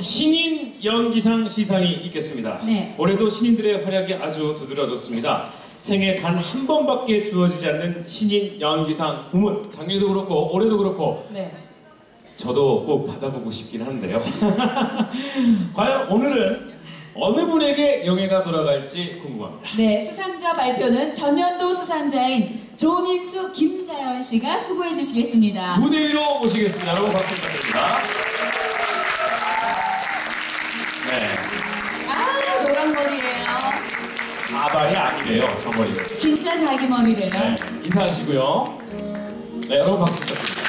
신인 연기상 시상이 있겠습니다. 네. 올해도 신인들의 활약이 아주 두드러졌습니다. 생애 단 한 번밖에 주어지지 않는 신인 연기상 부문 작년에도 그렇고 올해도 그렇고 네. 저도 꼭 받아보고 싶긴 한데요. 과연 오늘은 어느 분에게 영예가 돌아갈지 궁금합니다. 네, 수상자 발표는 전년도 수상자인 조민수, 김자연 씨가 수고해 주시겠습니다. 무대 위로 모시겠습니다. 여러분 박수 부탁드립니다. 아발이 아니래요, 저 머리가. 진짜 자기 머리래요. 네, 인사하시고요. 네, 여러분 박수 부탁드립니다.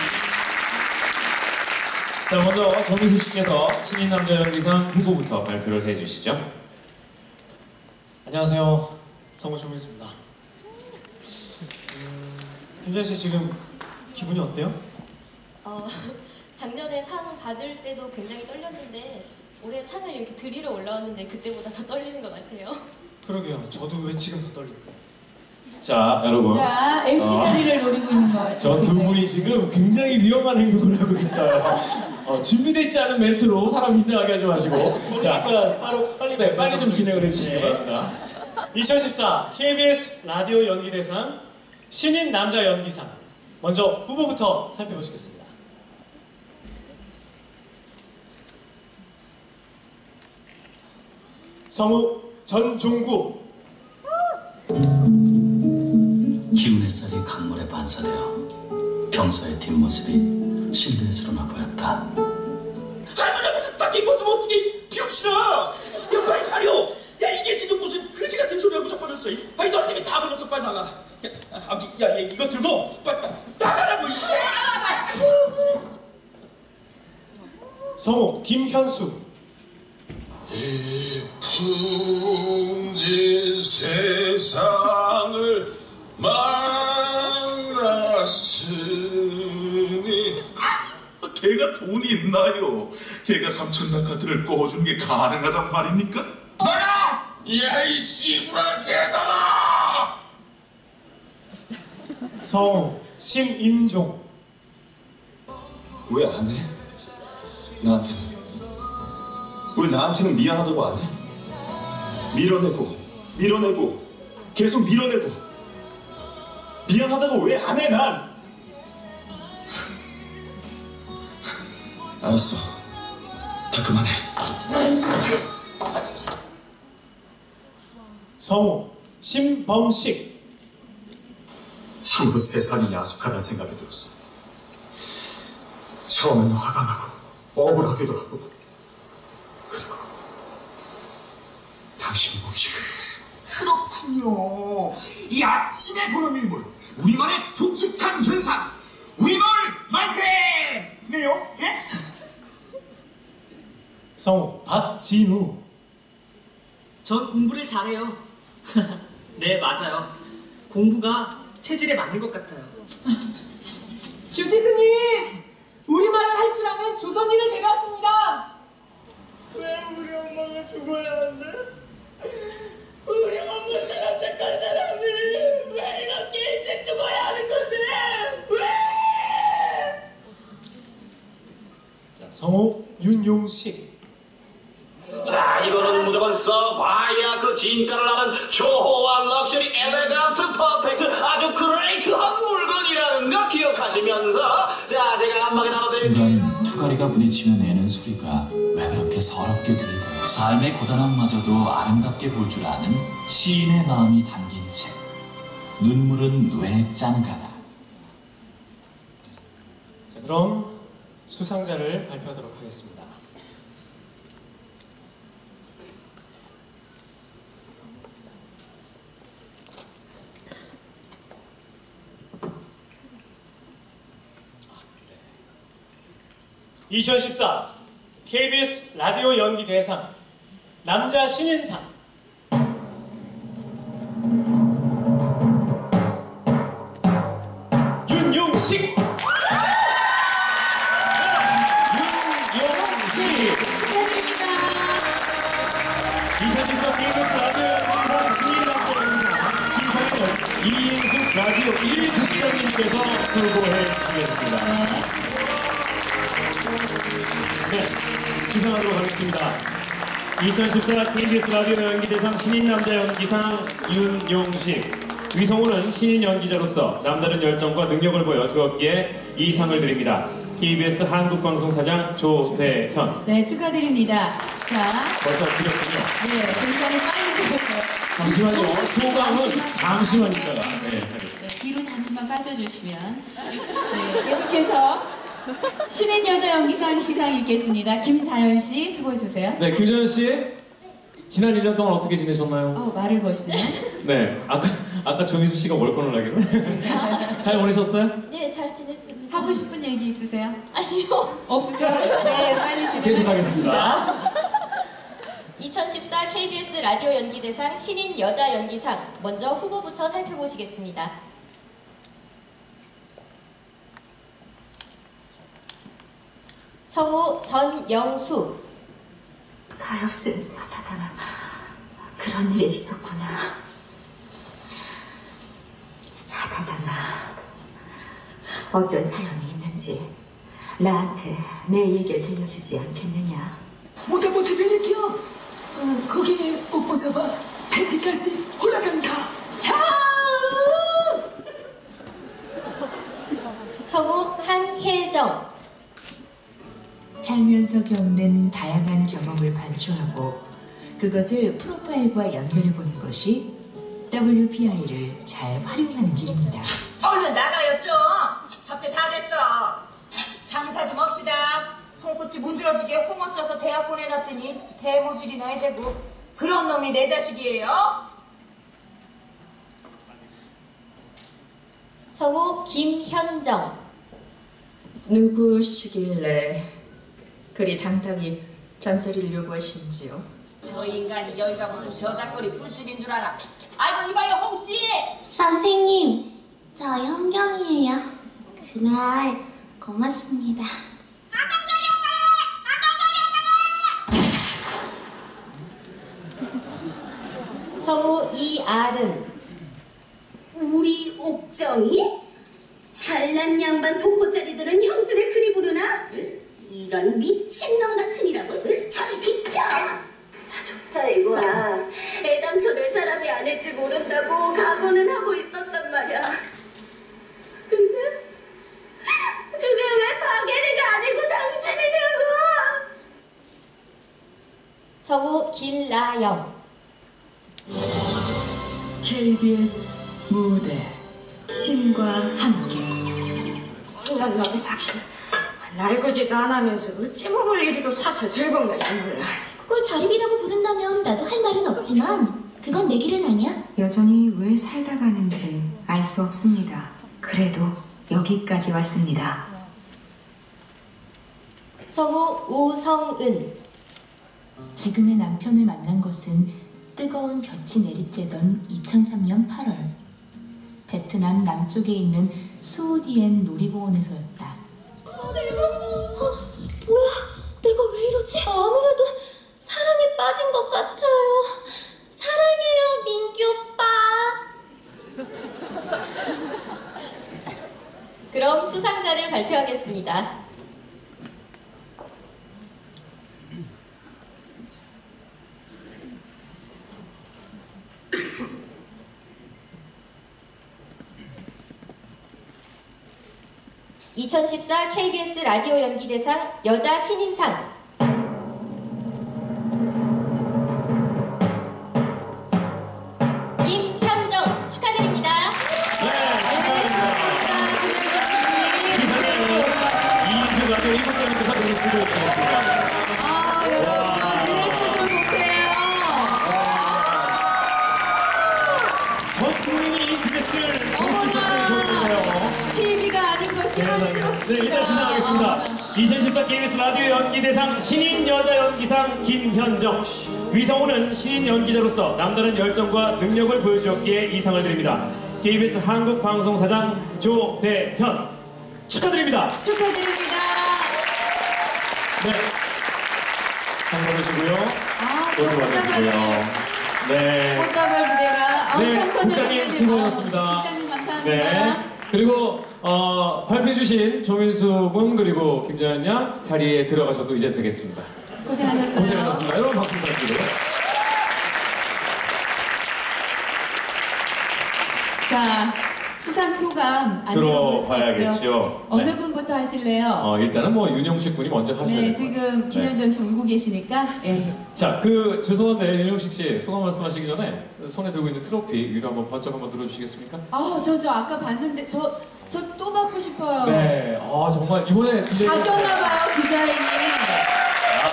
자, 먼저 정민수 씨께서 신인 남자 연기상 후보부터 발표를 해주시죠. 안녕하세요. 성우 조민수입니다. 음, 김재현 씨 지금 기분이 어때요? 어, 작년에 상 받을 때도 굉장히 떨렸는데 올해 상을 이렇게 드리러 올라왔는데 그때보다 더 떨리는 것 같아요. 그러게요. 저도 왜 지금 더 떨릴까요? 자, 여러분. 자, MC 어. 자리를 노리고 있는 것 같아요. 저 두 분이 지금 굉장히 위험한 행동을 하고 있어요. 어, 준비되어 있지 않은 멘트로 사람 긴장하게 하지 마시고. 자, 바로 빨리 네, 빨리 좀 진행을 해주시기 바랍니다. 2014 KBS 라디오 연기대상 신인 남자 연기상 먼저 후보부터 살펴보시겠습니다. 성우 전종구 기운 햇살이 강물에 반사되어 평소의 뒷모습이 실루엣으로나 보였다. 할머니 앞에서 스타킹 벗으면 어떻게 비웃시나? 야 빨리 가려. 야 이게 지금 무슨 그지 같은 소리하고 자빠졌어. 아니 너 때문에 다 불렀어. 빨리 나가. 야 아버지 야, 얘 이거 들고 빨리 빨리 나가라고 이씨. 성우 김현수 풍진 세상을 만났으니 걔가 돈이 있나요? 걔가 삼천 다카트를 꺼주는 게 가능하단 말입니까? 나야! 야이 씨부란 세상아! 성우 심인종 왜 안 해? 나한테는 왜 나한테는 미안하다고 안 해? 밀어내고 밀어내고 계속 밀어내고. 미안하다고 왜 안 해? 난? 알았어. 다 그만해. 성우 심범식. 참으로 세상이 야속하다는 생각이 들었어. 처음엔 화가 나고 억울하기도 하고 당신 몹시 그리웠어 그렇군요 이 아침에 보는 일물 우리만의 독특한 현상 우리 마을 만세 네요? 예? 성우 박진우 전 공부를 잘해요. 네, 맞아요. 공부가 체질에 맞는 것 같아요. 주지스님! 우리말을 할 줄 아는 조선인을 데려왔습니다! 왜 우리 엄마가 죽어야 한대? 우리 없는 사람 착한 사람이 왜 이렇게 일찍 죽어야 하는 거지? 왜? 자, 성우 윤용식 자 이거는 무조건 써봐야 그 진가를 아는 초호화 럭셔리 엘레강스 퍼펙트 아주 그레이트한 물건이라는 거 기억하시면서 자 제가 안막에 나눠드릴게요 순간 투가리가 부딪히며 내는 소리가 왜 그렇게 서럽게 들리더라. 삶의 고단함마저도 아름답게 볼 줄 아는 시인의 마음이 담긴 책. 눈물은 왜 짠가나. 자, 그럼 수상자를 발표하도록 하겠습니다. (2014) KBS 라디오 연기 대상 남자 신인상 윤용식 윤용식 축하드립니다. 2014 KBS 라디오 연기상 신인 남자 연기상 시상을 이인숙 라디오 1국장님께서 수고해 주시겠습니다. 네. 네, 시상하도록 하겠습니다. 2014 KBS 라디오 연기대상 신인 남자 연기상 윤용식. 위성우는 신인 연기자로서 남다른 열정과 능력을 보여 주었기에 이 상을 드립니다. KBS 한국방송사장 조대현. 네, 축하드립니다. 자, 벌써 드렸군요. 네, 굉장히 빨리 드렸어요. 잠시만요. 소감은 잠시만, 잠시만 있다가. 네, 하겠습니다. 네, 뒤로 잠시만 빠져주시면. 네, 계속해서 신인 여자 연기상 시상 있겠습니다. 김자연 씨 수고해주세요. 네, 김재현 씨. 지난 1년 동안 어떻게 지내셨나요? 어, 말을 거시네요. 네, 아까 아까 정희수 씨가 월권을 하기로. 잘 보내셨어요? 네, 잘 지냈습니다. 하고 싶은 얘기 있으세요? 아니요. 없으세요? 네, 빨리 진행하겠습니다. 계속 하겠습니다. 2014 KBS 라디오 연기대상 신인 여자 연기상 먼저 후보부터 살펴보시겠습니다. 성우 전영수, 가엾은 사다다나 그런 일이 있었구나. 사다다나 어떤 사연이 있는지 나한테 내 얘기를 들려주지 않겠느냐? 못해 못해 벨리키야. 어, 거기 옷보다 봐. 팬티까지 올라간다. 성우 한혜정, 살면서 겪는 다양한 경험을 반추하고 그것을 프로파일과 연결해 보는 것이 WPI를 잘 활용하는 길입니다. 얼른 나가요 좀. 밥들 다 됐어. 장사 좀 합시다. 손끝이 문드러지게 홍어 쪄서 대학 보내놨더니 대모질이나 해대고 그런 놈이 내 자식이에요? 성우 김현정, 누구시길래 그리 당당히 잠자리를 요구하시는지요? 저 인간이 여기가 무슨 저작거리 술집인 줄 알아. 아이고 이봐요 홍씨. 선생님, 저 현경이에요. 그날 고맙습니다. 성우 이아름, 우리 옥정이? 잘난 양반 독포짜리들은 형수를? 이런 미친놈 날고지도 안 하면서 어찌 먹을 일이도 사철 즐거운 거야 몰라. 그걸 자립이라고 부른다면 나도 할 말은 없지만 그건 내 길은 아니야. 여전히 왜 살다 가는지 알 수 없습니다. 그래도 여기까지 왔습니다. 성우 오성은, 지금의 남편을 만난 것은 뜨거운 볕이 내리쬐던 2003년 8월 베트남 남쪽에 있는 수오디엔 놀이공원에서였다. 뭐야? 내가 왜 이러지? 아무래도 사랑에 빠진 것 같아요. 사랑해요, 민규 오빠. 그럼 수상자를 발표하겠습니다. (2014) KBS 라디오 연기대상 여자 신인상 네. 일단 시작하겠습니다. 2014 KBS 라디오 연기대상 신인 여자 연기상 김현정. 위성우는 신인 연기자로서 남다른 열정과 능력을 보여주었기에 이 상을 드립니다. KBS 한국방송사장 조대현. 축하드립니다. 축하드립니다. 네. 상 받으시고요. 아, 또 오늘 받으시고요. 네. 꽃다발 무대가 네, 삼선을 국장님. 수고하셨습니다. 국장님 감사합니다. 네. 그리고 어, 발표해주신 조민수 군 그리고 김재현 양 자리에 들어가셔도 이제 되겠습니다. 고생하셨어요. 고생하셨습니다. 여러분 박수 부탁드려요. 자, 수상 소감 안 들어볼 수 있죠? 들어봐야겠죠. 어느 네. 분부터 하실래요? 어, 일단은 뭐 윤영식 군이 먼저 하셔야 네, 돼요. 지금 김현정 씨 울고 계시니까. 예. 자, 그 죄송한데 윤영식 씨 소감 말씀하시기 전에 손에 들고 있는 트로피 위로 한번 번쩍 한번 들어주시겠습니까? 아, 저, 저 아까 봤는데, 저, 저 또 받고 싶어요. 네, 아 정말 이번에 DJ 바뀌었나 봐요, 디자인이. 아,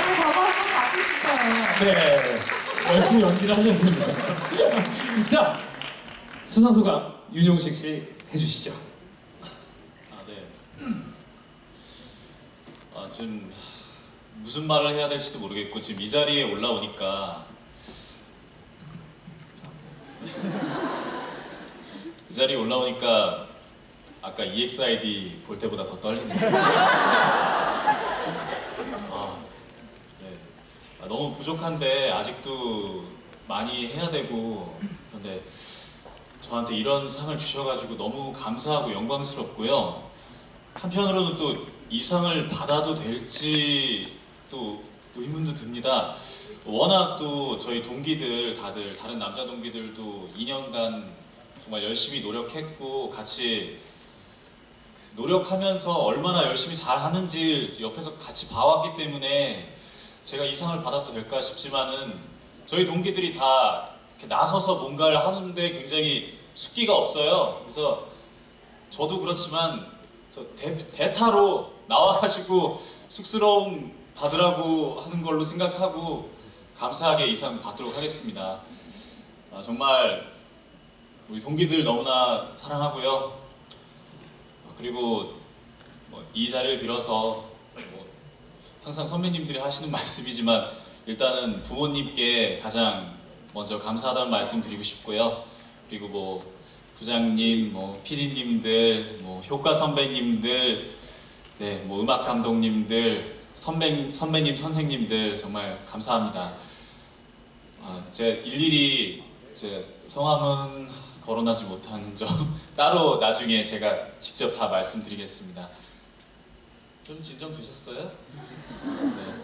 저 저거 한번 받고 싶어요. 네, 열심히 연기를 하셔야 됩니다. 자, 수상 소감 윤용식 씨 해주시죠. 아, 네. 아, 지금 무슨 말을 해야 될지도 모르겠고 지금 이 자리에 올라오니까 이 자리에 올라오니까 아까 EXID 볼 때보다 더 떨리네요. 아, 네. 아, 너무 부족한데 아직도 많이 해야 되고 그런데 저한테 이런 상을 주셔가지고 너무 감사하고 영광스럽고요. 한편으로는 또 이 상을 받아도 될지 또 의문도 듭니다. 워낙 또 저희 동기들 다들 다른 남자 동기들도 2년간 정말 열심히 노력했고 같이 노력하면서 얼마나 열심히 잘 하는지 옆에서 같이 봐왔기 때문에 제가 이 상을 받아도 될까 싶지만은 저희 동기들이 다 나서서 뭔가를 하는데 굉장히 숙기가 없어요. 그래서 저도 그렇지만 저 대, 대타로 나와가지고 쑥스러움 받으라고 하는 걸로 생각하고 감사하게 이상 받도록 하겠습니다. 아, 정말 우리 동기들 너무나 사랑하고요. 어, 그리고 뭐 이 자리를 빌어서 뭐 항상 선배님들이 하시는 말씀이지만 일단은 부모님께 가장 먼저 감사하다는 말씀 드리고 싶고요. 그리고 뭐 부장님, 뭐 PD님들, 뭐 효과 선배님들, 네, 뭐 음악 감독님들, 선배 선배님, 선생님들 정말 감사합니다. 아, 제가 일일이 제 성함은 거론하지 못한 점 따로 나중에 제가 직접 다 말씀드리겠습니다. 좀 진정되셨어요? 네.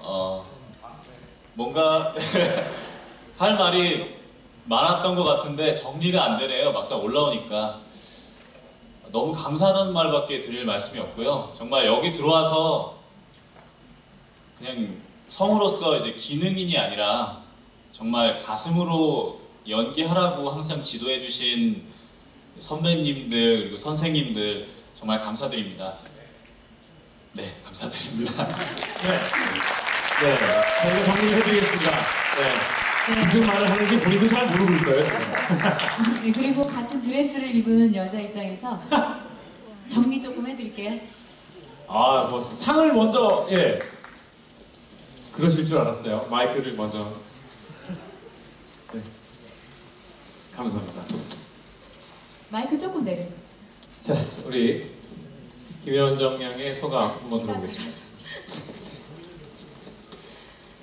어, 뭔가 할 말이 많았던 것 같은데 정리가 안 되네요. 막상 올라오니까. 너무 감사하다는 말밖에 드릴 말씀이 없고요. 정말 여기 들어와서 그냥 성으로서 이제 기능인이 아니라 정말 가슴으로 연기하라고 항상 지도해 주신 선배님들 그리고 선생님들 정말 감사드립니다. 네, 감사드립니다. 네, 네, 저희가 정리를 해드리겠습니다. 네, 무슨 말을 하는지 본인도 잘 모르고 있어요. 네, 그리고 같은 드레스를 입은 여자 입장에서 정리 조금 해드릴게요. 아, 뭐 상을 먼저 예 그러실 줄 알았어요. 마이크를 먼저. 네, 감사합니다. 마이크 조금 내려서. 자, 우리 김현정 양의 소감 한번 들어보겠습니다.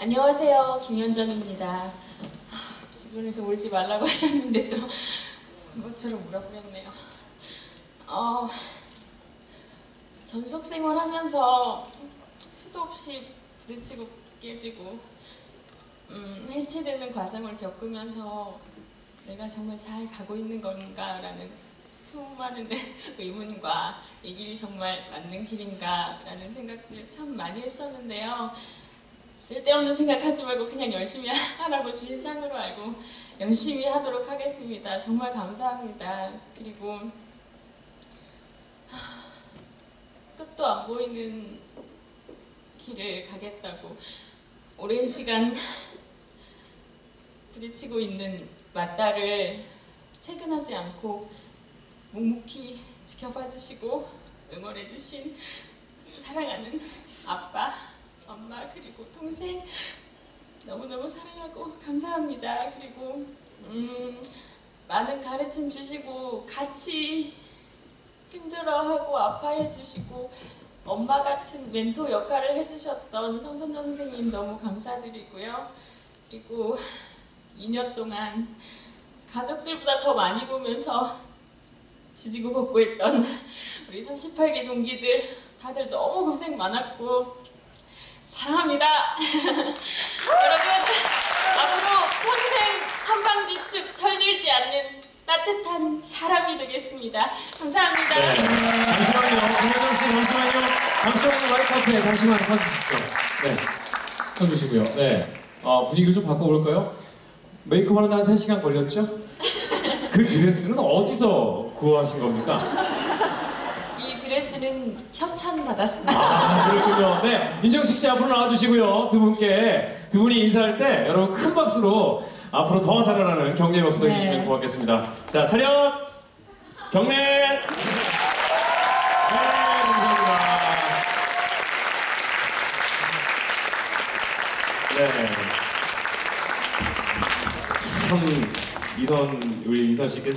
안녕하세요. 김현정입니다. 아, 주변에서 울지 말라고 하셨는데 또 그것처럼 울어버렸네요. 어, 전속 생활하면서 수도 없이 부딪히고 깨지고 음, 해체되는 과정을 겪으면서 내가 정말 잘 가고 있는 건가라는 수많은 의문과 이 길이 정말 맞는 길인가라는 생각들 참 많이 했었는데요. 쓸데없는 생각하지 말고 그냥 열심히 하라고 주신 상으로 알고 열심히 하도록 하겠습니다. 정말 감사합니다. 그리고 하, 끝도 안 보이는 길을 가겠다고 오랜 시간 부딪히고 있는 맞다를 체근하지 않고 묵묵히 지켜봐 주시고 응원해 주신 사랑하는 아빠, 엄마 그리고 동생 너무너무 사랑하고 감사합니다. 그리고 음, 많은 가르침 주시고 같이 힘들어하고 아파해 주시고 엄마 같은 멘토 역할을 해주셨던 성선정 선생님 너무 감사드리고요. 그리고 2년 동안 가족들보다 더 많이 보면서 지지고 걷고 있던 우리 38기 동기들 다들 너무 고생 많았고 사랑합니다. 여러분 앞으로 평생 천방지축 철들지 않는 따뜻한 사람이 되겠습니다. 감사합니다. 네. 잠시만요. 김혜정 씨, 잠시만요. 잠시만요. 마이크 앞에 잠시만 서 주십시오. 네. 서 주시고요. 네. 어, 분위기를 좀 바꿔볼까요? 메이크업 하는데 한 3시간 걸렸죠? 그 드레스는 어디서 구하신 겁니까? 이 드레스는 협찬 받았습니다. 아, 그렇군요. 네. 인정식 씨 앞으로 나와주시고요. 두 분께, 두 분이 인사할 때 여러분 큰 박수로 앞으로 더 자라나는 격려 박수 네. 해주시면 고맙겠습니다. 자, 차렷! 경례! 네, 감사합니다. 네. 참, 이선, 우리 이선 씨께